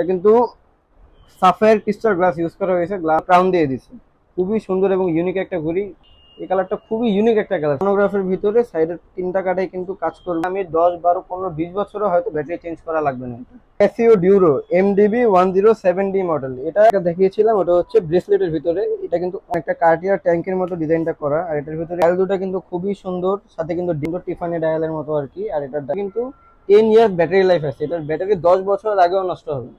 এটা কিন্তু সাফের crystal glass use করা হয়েছে, গ্লাস ক্রাউন দিয়ে দিছে খুবই সুন্দর এবং ইউনিক একটা ঘড়ি। এই কালারটা খুবই ইউনিক একটা কালার ফোনোগ্রাফের ভিতরে সাইডের তিনটা কাটাই কিন্তু কাজ করবে। আমি দশ, বারো, পনেরো, বিশ বছরও হয়তো ব্যাটারি চেঞ্জ করা লাগবে না Casio Duro MDV one zero seven D model এটা দেখিয়েছিলাম, ওটা হচ্ছে ব্রেসলেটের ভিতরে। এটা কিন্তু একটা কার্টিয়ার ট্যাঙ্কের মতো ডিজাইনটা করা। আর এটার ভিতরে ডায়াল দুটা কিন্তু খুবই সুন্দর। সাথে কিন্তু ডিঙ্গো টিফানি ডায়ালের মতো আর কি। আর এটার কিন্তু টেন ইয়ার ব্যাটারি লাইফ আছে। এটার ব্যাটারি দশ বছর আগেও নষ্ট হবে।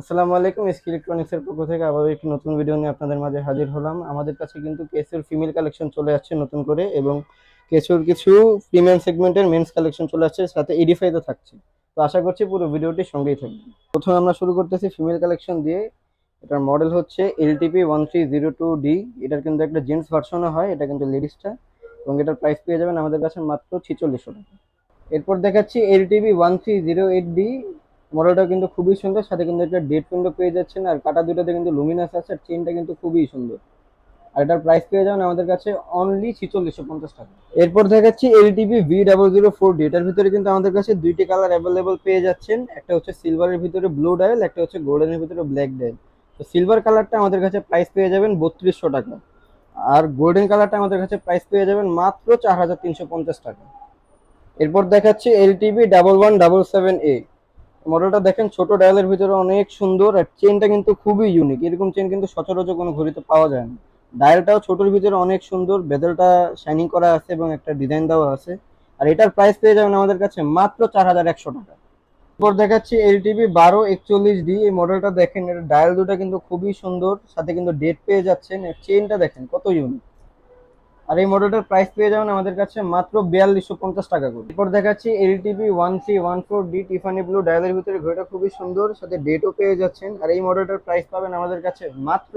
আসসালামু আলাইকুম এসকে ইলেকট্রনিক্সের পক্ষ থেকে আবার একটি নতুন ভিডিও নিয়ে আপনাদের মাঝে হাজির হলাম। আমাদের কাছে কিন্তু কেসুর ফিমেল কালেকশন চলে আসছে নতুন করে এবং কেসুর কিছু প্রিমিয়াম সেগমেন্টের মেন্স কালেকশন চলে আসছে, সাথে এডিফাই তো থাকছে। তো আশা করছি পুরো ভিডিওটি সঙ্গেই থাকবে। প্রথমে আমরা শুরু করতেছি ফিমেল কালেকশন দিয়ে। এটার মডেল হচ্ছে LTP one three zero two D এটার কিন্তু একটা জেন্টস ভার্সনও হয়, এটা কিন্তু লেডিসটা এবং এটার প্রাইস পেয়ে যাবেন আমাদের কাছে মাত্র ছিচল্লিশশো টাকা। এরপর দেখাচ্ছি LTP one three zero eight D মডেলটা কিন্তু খুবই সুন্দর, সাথে কিন্তু একটা ডেট উইন্ডো পেয়ে যাচ্ছেন। আর কাটা দুটোতে কিন্তু লুমিনাস আছে, আর চেনটা কিন্তু খুবই সুন্দর। আর এটার প্রাইস পেয়ে যাবেন আমাদের কাছে অনলি ছিচল্লিশশো পঞ্চাশ টাকা। এরপর দেখাচ্ছি LTP V double zero four D এটার ভিতরে কিন্তু আমাদের কাছে দুইটি কালার অ্যাভেলেবল পেয়ে যাচ্ছেন। একটা হচ্ছে সিলভারের ভিতরে ব্লু ডায়াল একটা হচ্ছে গোল্ডেনের ভিতরে ব্ল্যাক ডায়াল তো সিলভার কালারটা আমাদের কাছে প্রাইস পেয়ে যাবেন বত্রিশশো টাকা। আর গোল্ডেন কালারটা আমাদের কাছে প্রাইস পেয়ে যাবেন মাত্র চার হাজার তিনশো পঞ্চাশ টাকা। এরপর দেখাচ্ছি LTP double one double seven A মডেলটা দেখেন, ছোট ডায়ালের ভিতরে অনেক সুন্দর আর চেনটা কিন্তু খুবই ইউনিক এরকম চেন কিন্তু সচরাচর কোনো ঘড়িতে পাওয়া যায় না। ডায়ালটাও ছোটোর ভিতরে অনেক সুন্দর, বেদেলটা শাইনিং করা আছে এবং একটা ডিজাইন দেওয়া আছে। আর এটার প্রাইস পেয়ে যাবেন আমাদের কাছে মাত্র চার হাজার একশো টাকা। এরপর দেখাচ্ছি এলটিভি বারো একচল্লিশ ডি এই মডেলটা দেখেন, এর ডায়াল দুটা কিন্তু খুবই সুন্দর, সাথে কিন্তু ডেট পেয়ে যাচ্ছেন, এর চেনটা দেখেন কত ইউনিক আর এই মডেলটার প্রাইস পেয়ে যাবেন আমাদের কাছে মাত্র বিয়াল্লিশশো পঞ্চাশ টাকা করে। এরপর দেখাচ্ছি LTP one three one four D Tiffany blue ডায়ালের ভিতরে ঘড়িটা খুবই সুন্দর, সাথে ডেটও পেয়ে যাচ্ছেন। আর এই মডেলটার প্রাইস পাবেন আমাদের কাছে মাত্র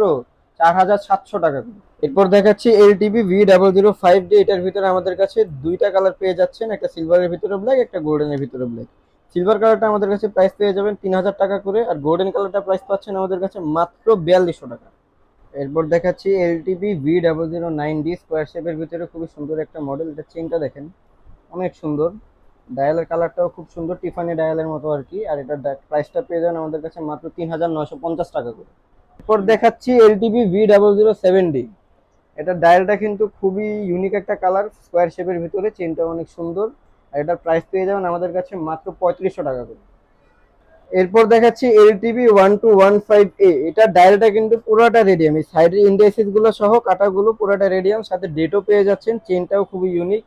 চার হাজার সাতশো টাকা করে। এরপর দেখাচ্ছি LTP V double zero five D এটার ভিতরে আমাদের কাছে দুইটা কালার পেয়ে যাচ্ছেন, একটা সিলভারের ভিতরে ব্ল্যাক একটা গোল্ডেনের ভিতরে ব্ল্যাক সিলভার কালারটা আমাদের কাছে প্রাইস পেয়ে যাবেন তিন হাজার টাকা করে, আর গোল্ডেন কালারটা প্রাইস পাচ্ছেন আমাদের কাছে মাত্র বিয়াল্লিশশো টাকা। এরপর দেখাচ্ছি LTP V double zero nine D square শেপের ভিতরে খুবই সুন্দর একটা মডেল এটা চেনটা দেখেন, অনেক সুন্দর। ডায়ালের কালারটাও খুব সুন্দর টিফানি ডায়ালের মতো আর কি, আর এটার প্রাইসটা পেয়ে যাবেন আমাদের কাছে মাত্র তিন হাজার নয়শো পঞ্চাশ টাকা করে। এরপর দেখাচ্ছি LTP V double zero seven D এটার ডায়ালটা কিন্তু খুবই ইউনিক একটা কালার স্কোয়ার শেপের ভিতরে চেনটা অনেক সুন্দর। আর এটার প্রাইস পেয়ে যাবেন আমাদের কাছে মাত্র পঁয়ত্রিশশো টাকা করে। এরপর দেখাচ্ছি LTP one two one five A এটা ডায়ালটা কিন্তু পুরোটা রেডিয়াম এই সাইডের ইন্ডাইসিসগুলো সহ, কাটাগুলো পুরোটা রেডিয়াম সাথে ডেটও পেয়ে যাচ্ছেন চেনটাও খুবই ইউনিক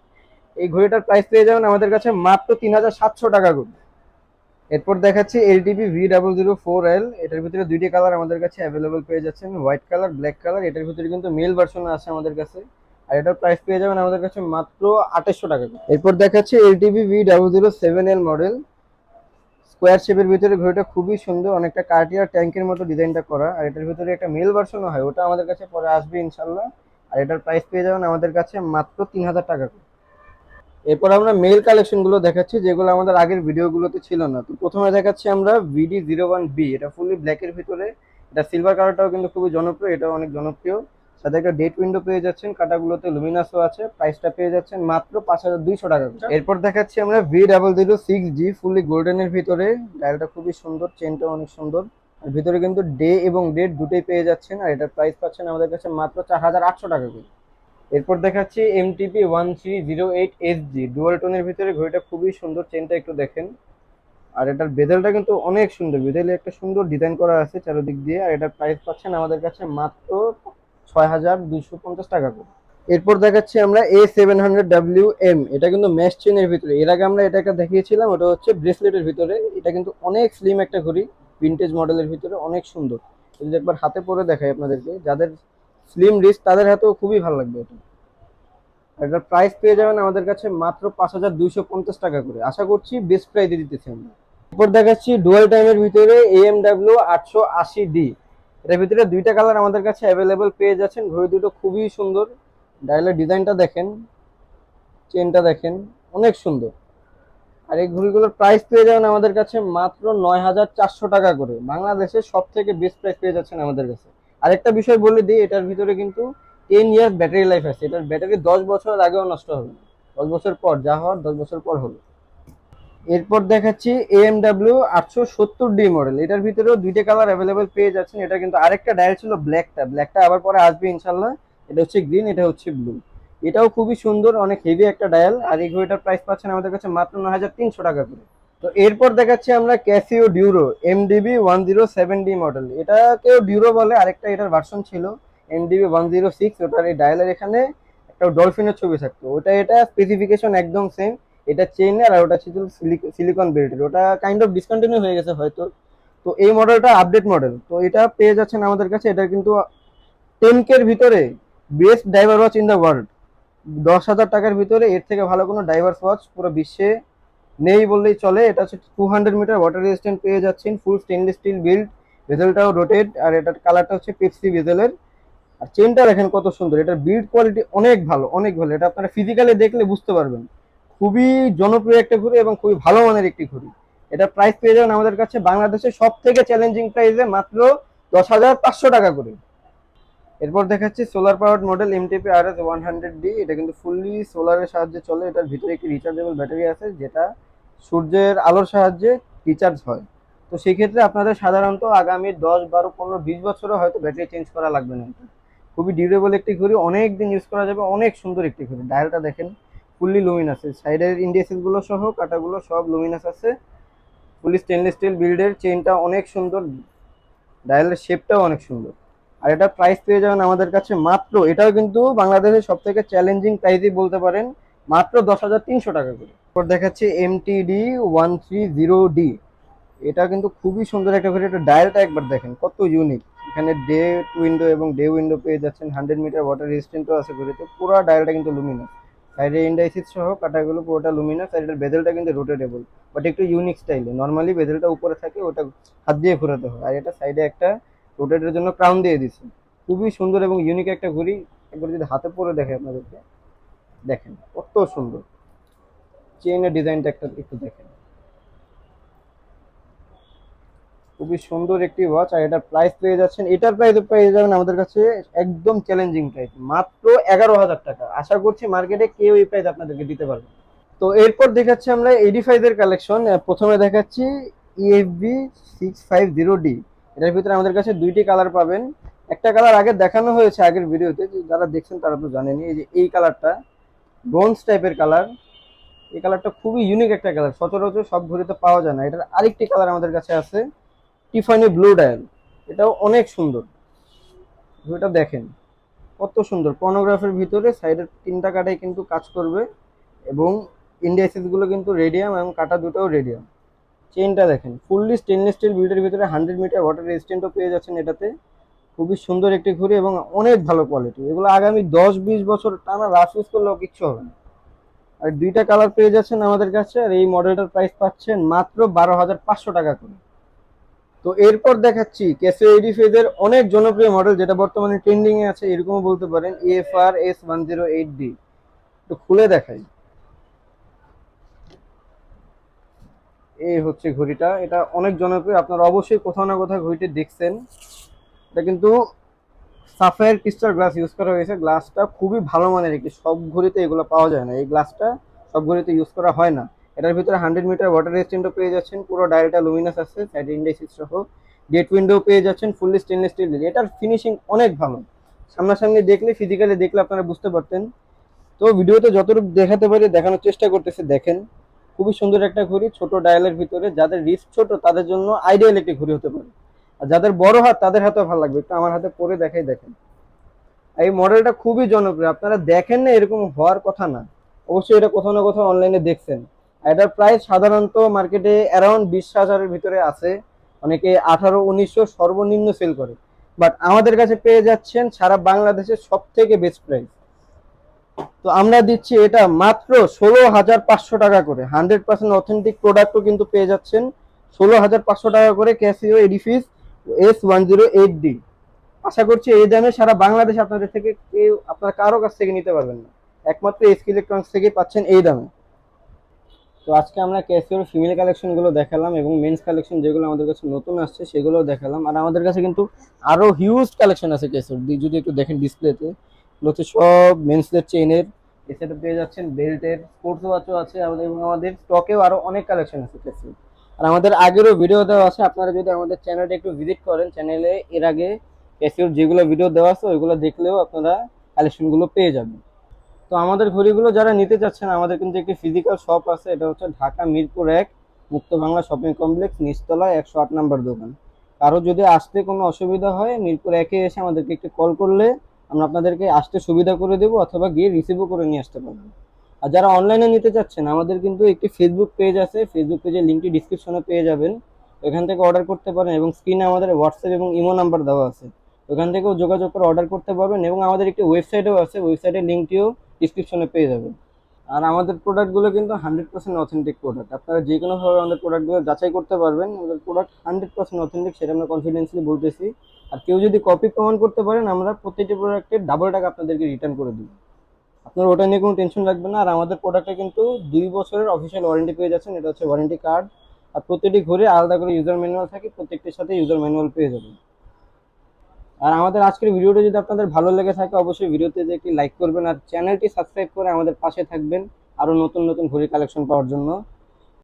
এই ঘড়িটার প্রাইস পেয়ে যাবেন আমাদের কাছে মাত্র তিন হাজার সাতশো টাকা করে। এরপর দেখাচ্ছি LTP V double zero four L এটার ভিতরে দুইটি কালার আমাদের কাছে অ্যাভেলেবল পেয়ে যাচ্ছেন। হোয়াইট কালার ব্ল্যাক কালার এটার ভিতরে কিন্তু মেল ভার্সন আছে আমাদের কাছে। আর এটার প্রাইস পেয়ে যাবেন আমাদের কাছে মাত্র আঠাশশো টাকা করে। এরপর দেখাচ্ছি LTP V double zero seven L model square শেপের ভিতরে ঘড়িটা খুবই সুন্দর, অনেকটা কার্টিয়ার ট্যাঙ্কের মতো ডিজাইনটা করা। আর এটার ভিতরে একটা মেল ভার্সনও হয়, ওটা আমাদের কাছে পরে আসবে ইনশাল্লাহ আর এটার প্রাইস পেয়ে যাবেন আমাদের কাছে মাত্র তিন হাজার টাকা করে। এরপর আমরা মেল কালেকশনগুলো দেখাচ্ছি, যেগুলো আমাদের আগের ভিডিওগুলোতে ছিল না। তো প্রথমে দেখাচ্ছি আমরা ভিডি জিরো ওয়ান বি এটা ফুলি ব্ল্যাকের ভিতরে। এটা সিলভার কালারটাও কিন্তু খুবই জনপ্রিয়, এটাও অনেক জনপ্রিয়। সাথে একটা ডেট উইন্ডো পেয়ে যাচ্ছেন, কাটাগুলোতে লুমিনাসও আছে প্রাইসটা পেয়ে যাচ্ছেন মাত্র পাঁচ হাজার দুইশো টাকা। এরপর দেখাচ্ছি আমরা V double zero six G fully গোল্ডেনের ভিতরে। ডায়ালটা খুবই সুন্দর চেনটাও অনেক সুন্দর। আর ভিতরে কিন্তু ডে এবং ডেট দুটোই পেয়ে যাচ্ছেন, আর এটার প্রাইস পাচ্ছেন আমাদের কাছে মাত্র চার হাজার আটশো টাকা করে। এরপর দেখাচ্ছি MTP one three zero eight S G dual টোনের ভিতরে ঘড়িটা খুবই সুন্দর চেনটা একটু দেখেন। আর এটার বেদেলটা কিন্তু অনেক সুন্দর, বেদেলে একটা সুন্দর ডিজাইন করা আছে চারোদিক দিয়ে, আর এটার প্রাইস পাচ্ছেন আমাদের কাছে মাত্র ছয় হাজার দুইশো পঞ্চাশ টাকা করে। এরপর দেখাচ্ছি আমরা A seven hundred W M এটা কিন্তু ম্যাশ চেনের ভিতরে। এর আগে আমরা এটাকে দেখিয়েছিলাম, ওটা হচ্ছে ব্রেসলেটের ভিতরে। এটা কিন্তু অনেক স্লিম একটা ঘড়ি ভিন্টেজ মডেলের ভিতরে, অনেক সুন্দর। যদি একবার হাতে পরে দেখাই আপনাদেরকে, যাদের স্লিম রিস্ক তাদের হাতেও খুবই ভালো লাগবে এটা। এটার প্রাইস পেয়ে যাবেন আমাদের কাছে মাত্র পাঁচ হাজার দুইশো পঞ্চাশ টাকা করে। আশা করছি বেস্ট প্রাইসে দিতেছি আমরা। এরপর দেখাচ্ছি ডুয়াল টাইমের ভিতরে এম এএমডাব্লিউ আটশো আশি ডি এটার ভিতরে দুইটা কালার আমাদের কাছে অ্যাভেলেবেল পেয়ে যাচ্ছেন। ঘড়ি দুটো খুবই সুন্দর। ডায়ালের ডিজাইনটা দেখেন চেনটা দেখেন, অনেক সুন্দর। আর এই ঘড়িগুলোর প্রাইস পেয়ে যাবেন আমাদের কাছে মাত্র নয় হাজার চারশো টাকা করে। বাংলাদেশের সব থেকে বেস্ট প্রাইস পেয়ে যাচ্ছেন আমাদের কাছে। আরেকটা বিষয় বলে দিই, এটার ভিতরে কিন্তু টেন ইয়ার্স ব্যাটারি লাইফ আছে। এটার ব্যাটারি দশ বছর আগেও নষ্ট হবে দশ বছর পর যা হওয়ার, দশ বছর পর হলো এরপর দেখাচ্ছি এম এএমডাব্লিউ আটশো সত্তর ডি মডেল এটার ভিতরেও দুইটা কালার অ্যাভেলেবেল পেয়ে যাচ্ছেন। এটা কিন্তু আরেকটা ডায়াল ছিল ব্ল্যাকটা ব্ল্যাকটা আবার পরে আসবে ইনশাল্লাহ এটা হচ্ছে গ্রিন এটা হচ্ছে ব্লু এটাও খুবই সুন্দর, অনেক হেভি একটা ডায়াল আর এই ঘড়িটার প্রাইস পাচ্ছেন আমাদের কাছে মাত্র ন হাজার তিনশো টাকা করে। তো এরপর দেখাচ্ছি আমরা Casio Duro MDV one zero seven D model এটাকেও ডিউরো বলে। আরেকটা এটার ভার্সন ছিল। এমডিবি ওয়ান জিরো সিক্স ওটার এই ডায়ালের এখানে একটা ডলফিনের ছবি থাকতো। ওটা, এটা স্পেসিফিকেশন একদম সেম এটা চেইনের আর ওটা ছিল সিলিকন বেল্টের ওটা কাইন্ড অফ ডিসকন্টিনিউ হয়ে গেছে হয়তো। তো এই মডেলটা আপডেট মডেল তো এটা পেয়ে যাচ্ছেন আমাদের কাছে। এটা কিন্তু টেন কের ভিতরে best driver watch in the world দশ হাজার টাকার ভিতরে এর থেকে ভালো কোনো ড্রাইভার ওয়াচ পুরো বিশ্বে নেই বললেই চলে। এটা হচ্ছে two hundred meter water resistant পেয়ে যাচ্ছেন। ফুল স্টেনলেস স্টিল বিল্ড ভেজেলটাও রোটেড আর এটার কালারটা হচ্ছে পেপসি ভেজেলের আর চেনটা দেখেন কত সুন্দর, এটার বিল্ড কোয়ালিটি অনেক ভালো অনেক ভালো। এটা আপনারা ফিজিক্যালি দেখলে বুঝতে পারবেন। খুবই জনপ্রিয় একটা ঘড়ি এবং খুবই ভালো মানের একটি ঘড়ি। এটা প্রাইস পেয়ে যাবেন আমাদের কাছে বাংলাদেশের সব থেকে চ্যালেঞ্জিং প্রাইসে মাত্র দশ হাজার পাঁচশো টাকা করে। এরপর দেখাচ্ছি solar power model MTP R S one hundred D এটা কিন্তু ফুললি সোলারের সাহায্যে চলে, এটার ভিতরে একটি রিচার্জেবল ব্যাটারি আছে, যেটা সূর্যের আলোর সাহায্যে রিচার্জ হয়। তো সেই ক্ষেত্রে আপনাদের সাধারণত আগামী দশ, বারো, পনেরো, বিশ বছরও হয়তো ব্যাটারি চেঞ্জ করা লাগবে না। খুবই ডিউরেবল একটি ঘড়ি অনেক দিন ইউজ করা যাবে, অনেক সুন্দর একটি ঘড়ি। ডায়ালটা দেখেন ফুললি লুমিনাস সাইডের ইন্ডিয়াসেসগুলো সহ, কাটাগুলো সব লুমিনাস আছে। ফুলি স্টেনলেস স্টিল বিল্ডের চেইনটা অনেক সুন্দর ডায়ালের শেপটাও অনেক সুন্দর। আর এটা প্রাইস পেয়ে যাবেন আমাদের কাছে মাত্র, এটাও কিন্তু বাংলাদেশের সব থেকে চ্যালেঞ্জিং প্রাইসই বলতে পারেন, মাত্র দশ হাজার তিনশো টাকা করে। এরপর দেখাচ্ছি MTD one three zero D এটা কিন্তু খুবই সুন্দর একটা ঘড়ি, এটা ডায়ালটা একবার দেখেন, কত ইউনিক এখানে ডে উইন্ডো এবং ডে উইন্ডো পেয়ে যাচ্ছেন হান্ড্রেড মিটার ওয়াটার রেজিস্ট্যান্টও আছে ঘড়িতে পুরো ডায়ালটা কিন্তু লুমিনাস সাইডে ইন্ডাইসিস সহ কাটাগুলো পুরোটা লুমিনাস আর এটার বেজেলটা কিন্তু রোটেটেবল বাট একটু ইউনিক স্টাইলে নর্মালি বেজেলটা উপরে থাকে, ওটা হাত দিয়ে ঘোরাতে হয়। আর এটা সাইডে একটা রোটেটের জন্য ক্রাউন দিয়ে দিচ্ছে। খুবই সুন্দর এবং ইউনিক একটা ঘড়ি। একবার যদি হাতে পরে দেখে আপনাদেরকে, দেখেন, কত সুন্দর। চেইনের ডিজাইনটা একটা একটু দেখেন। খুবই সুন্দর একটি ওয়াচ আর এটার প্রাইস পেয়ে যাচ্ছেন। এটার প্রাইস পেয়ে যাবেন আমাদের কাছে একদম চ্যালেঞ্জিং প্রাইস মাত্র এগারো হাজার টাকা। আশা করছি মার্কেটে কেউ এই প্রাইস আপনাদেরকে দিতে পারবে তো এরপর দেখাচ্ছি আমরা এইডি ফাইভের কালেকশন প্রথমে দেখাচ্ছি EFB six five zero D এটার ভিতরে আমাদের কাছে দুইটি কালার পাবেন। একটা কালার আগে দেখানো হয়েছে আগের ভিডিওতে যারা দেখছেন তারা তো জানেনি এই যে এই কালারটা ব্রোঞ্জ টাইপের কালার এই কালারটা খুবই ইউনিক একটা কালার সচরাচর সব ঘড়িতে পাওয়া যায় না। এটার আরেকটি কালার আমাদের কাছে আছে। টিফানি ব্লু ডায়াল এটাও অনেক সুন্দর। ঘড়িটা দেখেন, কত সুন্দর। পর্নোগ্রাফের ভিতরে সাইডের তিনটা কাটাই কিন্তু কাজ করবে এবং ইন্ডিয়াসিসগুলো কিন্তু রেডিয়াম এবং কাটা দুটোও রেডিয়াম চেনটা দেখেন ফুললি স্টেনলেস স্টিল বিল্ডের ভিতরে হান্ড্রেড মিটার ওয়াটার রেজিস্ট্যান্টও পেয়ে যাচ্ছেন এটাতে। খুবই সুন্দর একটি ঘড়ি এবং অনেক ভালো কোয়ালিটি এগুলো আগামী দশ বিশ বছর টানা রাফ ইউজ করলেও কিচ্ছু হবে না। আর দুইটা কালার পেয়ে যাচ্ছেন আমাদের কাছে, আর এই মডেলটার প্রাইস পাচ্ছেন মাত্র বারো হাজার পাঁচশো টাকা করে। তো এরপর দেখাচ্ছি ক্যাসিও এডি ফেজের অনেক জনপ্রিয় মডেল যেটা বর্তমানে ট্রেন্ডিং এ আছে, এরকমও বলতে পারেন EFR S one zero eight D তো খুলে দেখাই। এই হচ্ছে ঘড়িটা, এটা অনেক জনপ্রিয়, আপনারা অবশ্যই কোথাও না কোথাও ঘড়িটি দেখছেন। এটা কিন্তু সাফায়ার ক্রিস্টাল গ্লাস ইউজ করা হয়েছে। গ্লাসটা খুবই ভালো মানের একটি, সব ঘড়িতে এগুলো পাওয়া যায় না। এই গ্লাসটা সব ঘড়িতে ইউজ করা হয় না। এটার ভিতরে হান্ড্রেড মিটার ওয়াটার রেজিস্ট্যান্টও পেয়ে যাচ্ছেন, পুরো ডায়ালটা লুমিনাস আছে সাইড ইন্ডাইসিস সহ। গেট উইন্ডো পেয়ে যাচ্ছেন ফুললি স্টেনলেস স্টিল এটার ফিনিশিং অনেক ভালো। সামনাসামনি দেখলে ফিজিক্যালি দেখলে আপনারা বুঝতে পারতেন। তো ভিডিওতে যতটুকু দেখাতে পারি, দেখানোর চেষ্টা করতেছে, দেখেন। খুবই সুন্দর একটা ঘড়ি, ছোট ডায়ালের ভিতরে। যাদের রিস্ক ছোট, তাদের জন্য আইডিয়াল একটি ঘড়ি হতে পারে। আর যাদের বড় হাত, তাদের হাতেও ভালো লাগবে। একটু আমার হাতে পরে দেখাই, দেখেন। এই মডেলটা খুবই জনপ্রিয়। আপনারা দেখেন না এরকম হওয়ার কথা না। অবশ্যই এটা কোথাও না কোথাও অনলাইনে দেখছেন। এটার প্রাইস সাধারণত মার্কেটে অ্যারাউন্ড বিশ হাজারের ভিতরে আছে। অনেকে আঠারো, উনিশশো সর্বনিম্ন সেল করে। বাট আমাদের কাছে পেয়ে যাচ্ছেন সারা বাংলাদেশের সব থেকে বেস্ট প্রাইস তো আমরা দিচ্ছি এটা মাত্র ষোলো হাজার পাঁচশো টাকা করে। হান্ড্রেড পার্সেন্ট অথেন্টিক প্রোডাক্টও কিন্তু পেয়ে যাচ্ছেন। ষোলো হাজার পাঁচশো টাকা করে Casio Edifice S one zero eight D আশা করছি এই দামে সারা বাংলাদেশ আপনাদের থেকে কেউ, আপনার কারও কাছ থেকে নিতে পারবেন না। একমাত্র এসকে ইলেকট্রনিক্স থেকে পাচ্ছেন এই দামে। তো আজকে আমরা ক্যাসিওর ফিমেল কালেকশনগুলো দেখালাম এবং মেন্স কালেকশন যেগুলো আমাদের কাছে নতুন আসছে সেগুলো দেখালাম। আর আমাদের কাছে কিন্তু আরও হিউজ কালেকশন আছে ক্যাসিওর যদি একটু দেখেন ডিসপ্লেতে হচ্ছে সব মেন্সদের চেইনের এছাড়া পেয়ে যাচ্ছেন বেল্টের স্পোর্টস ওয়াচও আছে আমাদের, এবং আমাদের স্টকেও আরও অনেক কালেকশন আছে ক্যাসিওর আর আমাদের আগেরও ভিডিও দেওয়া আছে, আপনারা যদি আমাদের চ্যানেলটা একটু ভিজিট করেন চ্যানেলে এর আগে ক্যাসিওর যেগুলো ভিডিও দেওয়া আছে, ওইগুলো দেখলেও আপনারা কালেকশনগুলো পেয়ে যাবেন। তো আমাদের ঘড়িগুলো যারা নিতে চাচ্ছেন, আমাদের কিন্তু একটি ফিজিক্যাল শপ আছে। এটা হচ্ছে ঢাকা মিরপুর এক মুক্ত বাংলা শপিং কমপ্লেক্স নিচতলায় একশো আট নাম্বার দোকান। কারও যদি আসতে কোনো অসুবিধা হয়, মিরপুর একে এসে আমাদেরকে একটু কল করলে আমরা আপনাদেরকে আসতে সুবিধা করে দেবো অথবা গিয়ে রিসিভও করে নিয়ে আসতে পারবেন। আর যারা অনলাইনে নিতে চাচ্ছেন, আমাদের কিন্তু একটি ফেসবুক পেজ আছে। ফেসবুক পেজের লিঙ্কটি ডিসক্রিপশনে পেয়ে যাবেন। ওখান থেকে অর্ডার করতে পারেন এবং স্ক্রিনে আমাদের হোয়াটসঅ্যাপ এবং ইমো নাম্বার দেওয়া আছে। ওখান থেকেও যোগাযোগ করে অর্ডার করতে পারবেন এবং আমাদের একটি ওয়েবসাইটও আছে। ওয়েবসাইটের লিঙ্কটিও ডিসক্রিপশনে পেয়ে যাবেন। আর আমাদের প্রোডাক্টগুলো কিন্তু হান্ড্রেড পার্সেন্ট অথেন্টিক প্রোডাক্ট আপনারা যে কোনোভাবে আমাদের প্রোডাক্টগুলো যাচাই করতে পারবেন, আমাদের প্রোডাক্ট হান্ড্রেড পার্সেন্ট অথেন্টিক সেটা আমরা কনফিডেন্সলি বলতেছি। আর কেউ যদি কপি প্রমাণ করতে পারেন, আমরা প্রত্যেকটি প্রোডাক্টের ডাবল টাকা আপনাদেরকে রিটার্ন করে দিব। আপনার ওটা নিয়ে কোনো টেনশন লাগবে না। আর আমাদের প্রোডাক্টে কিন্তু দুই বছরের অফিসিয়াল ওয়ারেন্টি পেয়ে যাচ্ছেন, এটা হচ্ছে ওয়ারেন্টি কার্ড আর প্রতিটি ঘুরে আলাদা করে ইউজার ম্যানুয়াল থাকে, প্রত্যেকটির সাথে ইউজার ম্যানুয়াল পেয়ে যাবেন। আর আমাদের আজকের ভিডিওটা যদি আপনাদের ভালো লেগে থাকে, অবশ্যই ভিডিওতে যে একটি লাইক করবেন আর চ্যানেলটি সাবস্ক্রাইব করে আমাদের পাশে থাকবেন আরও নতুন নতুন ঘড়ি কালেকশন পাওয়ার জন্য।